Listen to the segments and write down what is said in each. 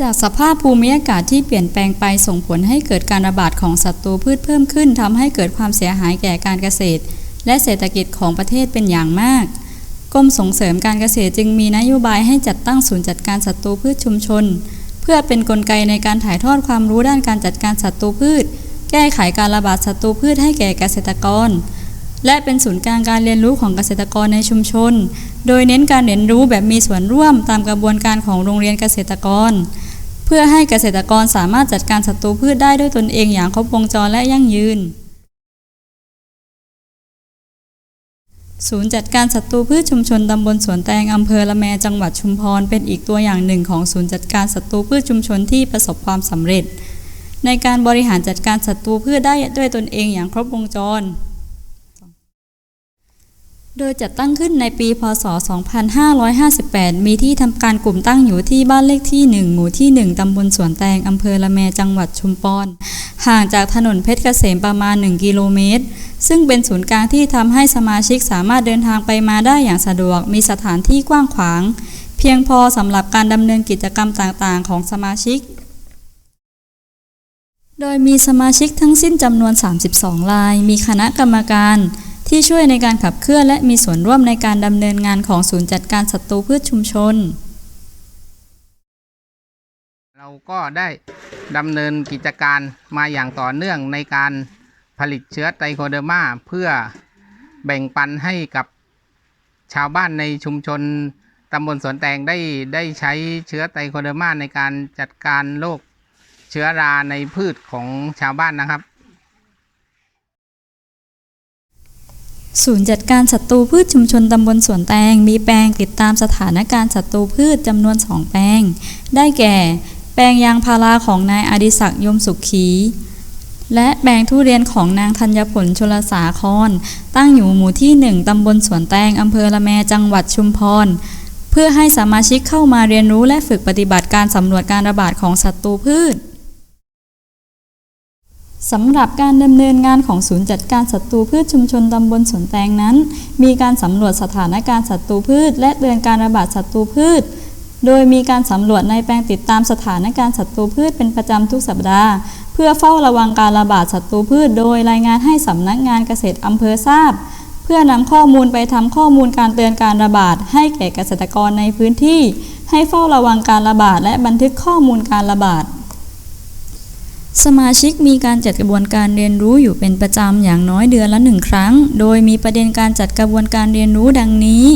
จากสภาพภูมิอากาศที่เปลี่ยนแปลงไปส่งผลให้เกิดการระบาดของศัตรูพืชเพิ่มขึ้นทำให้เกิดความเสียหายแก่การเกษตร และเศรษฐกิจของประเทศเป็นอย่างมากกรมส่งเสริมการเกษตรจึงมีนโยบายให้จัดตั้งศูนย์จัดการศัตรูพืชชุมชน เพื่อเป็นนกลไกในการถ่ายทอดความรู้ด้านการจัดการศัตรูพืช แก้ไขการระบาดศัตรูพืชให้แก่เกษตรกร และเป็นศูนย์กลางการเรียนรู้ของเกษตรกรในชุมชน โดยเน้นการเรียนรู้แบบมีส่วนร่วมตามกระบวนการของโรงเรียนเกษตรกร พื่อให้เกษตรกรสามารถจัดการศัตรูพืชได้ด้วยตนเองอย่างครบวงจรและยั่งยืน ศูนย์จัดการศัตรูพืชชุมชนตำบลสวนแตงอำเภอละแมจังหวัดชุมพร เป็นอีกตัวอย่างหนึ่งของศูนย์จัดการศัตรูพืชชุมชนที่ประสบความสำเร็จ ในการบริหารจัดการศัตรูพืชได้ด้วยตนเองอย่างครบวงจร โดยจัดตั้งขึ้นในปี พศ 2558 มีที่ทำการกลุ่มตั้งอยู่ที่บ้านเลขที่ 1 หมู่ที่ 1 ตำบลสวนแตง อำเภอละแมจังหวัดชุมพร ห่างจากถนนเพชรเกษมประมาณ 1 กิโลเมตร ซึ่งเป็นศูนย์กลางที่ทำให้สมาชิกสามารถเดินทางไปมาได้อย่างสะดวก มีสถานที่กว้างขวาง เพียงพอสำหรับการดำเนินกิจกรรมต่าง ๆ ของสมาชิก โดยมีสมาชิกทั้งสิ้นจำนวน 32 ราย มีคณะกรรมการ ที่ช่วยในการขับเคลื่อนและมีส่วนร่วมในการดำเนินงานของศูนย์จัดการศัตรูพืชชุมชน เราก็ได้ดำเนินกิจการมาอย่างต่อเนื่องในการผลิตเชื้อไตรโคเดอร์มาเพื่อแบ่งปันให้กับชาวบ้านในชุมชนตำบลสวนแตงได้ได้ใช้เชื้อไตรโคเดอร์มาในการจัดการโรคเชื้อราในพืชของชาวบ้านนะครับ ศูนย์จัดการศัตรูพืชชุมชนตำบลสวนแตง มีแปลงติดตามสถานการณ์ศัตรูพืชจำนวนสองแปลง ได้แก่ แปลงยางพาราของนายอดิศักดิ์ยมสุขขี และแปลงทุเรียนของนางธัญผลชลสาคร ตั้งอยู่หมู่ที่หนึ่งตำบลสวนแตงอำเภอละแมจังหวัดชุมพร เพื่อให้สมาชิกเข้ามาเรียนรู้และฝึกปฏิบัติการสำรวจการระบาดของศัตรูพืช สำหรับการดำเนินงานของศูนย์จัดการศัตรูพืชชุมชนตำบลสวนแตงนั้น มีการสำรวจสถานการณ์ศัตรูพืช และเตือนการระบาดศัตรูพืช โดยมีการสำรวจในแปลงติดตามสถานการณ์ศัตรูพืชเป็นประจำทุกสัปดาห์ เพื่อเฝ้าระวังการระบาดศัตรูพืช โดยรายงานให้สำนักงานเกษตรอำเภอทราบ เพื่อนำข้อมูลไปทำข้อมูลการเตือนการระบาด ให้แก่เกษตรกรในพื้นที่ ให้เฝ้าระวังการระบาด และบันทึกข้อมูลการระบาด สมาชิกมีการจัดกระบวนการเรียนรู้อยู่เป็นประจำอย่างน้อยเดือนละหนึ่งครั้ง โดยมีประเด็นการจัดกระบวนการเรียนรู้ดังนี้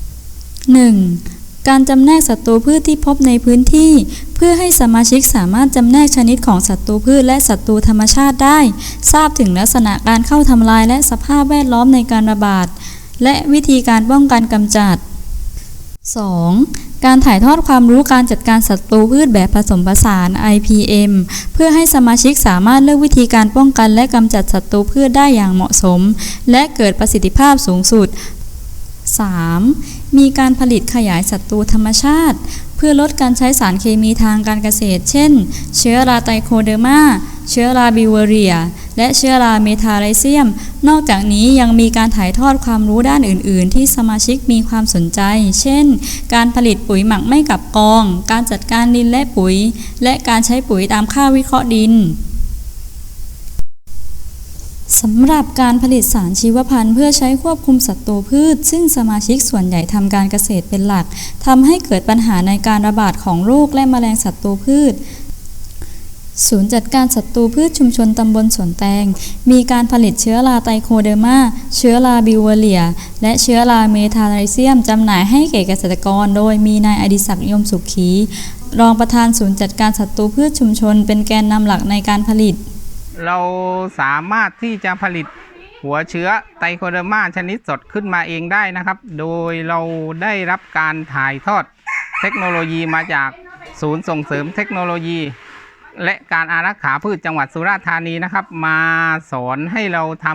1. การจำแนกศัตรูพืชที่พบในพื้นที่ เพื่อให้สมาชิกสามารถจำแนกชนิดของศัตรูพืชและศัตรูธรรมชาติได้ ทราบถึงลักษณะการเข้าทำลายและสภาพแวดล้อมในการระบาด และวิธีการป้องกันกำจัด 2. การถ่ายทอดความรู้การจัดการศัตรูพืชแบบผสมผสาน IPM เพื่อให้สมาชิกสามารถเลือกวิธีการป้องกันและกำจัดศัตรูพืชได้อย่างเหมาะสม และเกิดประสิทธิภาพสูงสุด 3. มีการผลิตขยายศัตรูธรรมชาติ พื่อลดการใช้สารเคมีทางการเกษตร เช่น เชื้อราไตโคเดอร์มาเชื้อราบิวเรีย และเชื้อราเมทาไรเซียม นอกจากนี้ยังมีการถ่ายทอดความรู้ด้านอื่น ๆ ที่สมาชิกมีความสนใจ เช่น การผลิตปุ๋ยหมักไม่กับกอง การจัดการดินและปุ๋ย และการใช้ปุ๋ยตามค่าวิเคราะห์ดิน สำหรับการผลิตสารชีวพันธุ์เพื่อใช้ควบคุมศัตรูพืช ซึ่งสมาชิกส่วนใหญ่ทำการเกษตรเป็นหลักทำให้เกิดปัญหาในการระบาดของโรคและแมลงศัตรูพืช ศูนย์จัดการศัตรูพืชชุมชนตำบลสวนแตง มีการผลิตเชื้อราไตโคเดอร์มา เชื้อราบิวเรีย และเชื้อราเมทาไรเซียมจำหน่ายให้แก่เกษตรกร โดยมีนายอดิศักดิ์ยมสุขี รองประธานศูนย์จัดการศัตรูพืชชุมชน เป็นแกนนำหลักในการผลิต เราสามารถที่จะผลิตหัวเชื้อไตโคเดอร์มาชนิดสดขึ้นมาเองได้นะครับ โดยเราได้รับการถ่ายทอดเทคโนโลยีมาจากศูนย์ส่งเสริมเทคโนโลยี และการอารักขาพืชจังหวัดสุราษฎร์ธานีนะครับ มาสอนให้เราท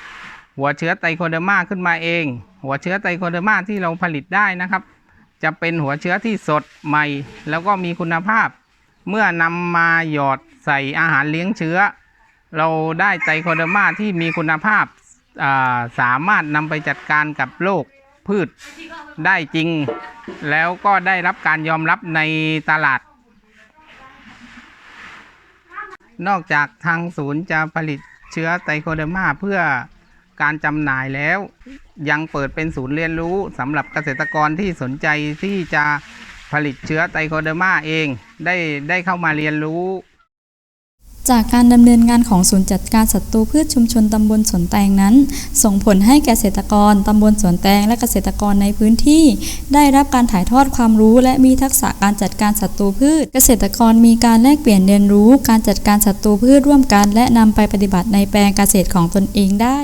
ำหัวเชื้อไตโคเดอร์มาขึ้นมาเอง หัวเชื้อไตโคเดอร์มาที่เราผลิตได้นะครับ จะเป็นหัวเชื้อที่สดใหม่ แล้วก็มีคุณภาพ เมื่อนำมาหยอดใส่อาหารเลี้ยงเชื้อ เราได้ไตรโคเดอร์มาที่มีคุณภาพาสามารถนำไปจัดการกับโรคพืชได้จริง แล้วก็ได้รับการยอมรับในตลาด นอกจากทางศูนย์จะผลิตเชื้อไตโคเดอร์มาเพื่อการจำหน่ายแล้ว ยังเปิดเป็นศูนย์เรียนรู้สำหรับเกษตรกรที่สนใจที่จะผลิตเชื้อไตโคเดอร์มาเอง ได้ได้เข้ามาเรียนรู้ จากการดำเนินงานของศูนย์จัดการศัตรูพืชชุมชนตำบลสวนแตงนั้น ส่งผลให้เกษตรกรตำบลสวนแตงและเกษตรกรในพื้นที่ ได้รับการถ่ายทอดความรู้ และมีทักษะการจัดการศัตรูพืช เกษตรกรมีการแลกเปลี่ยนเรียนรู้ การจัดการศัตรูพืชร่วมกัน และนำไปปฏิบัติในแปลงเกษตรของตนเองได้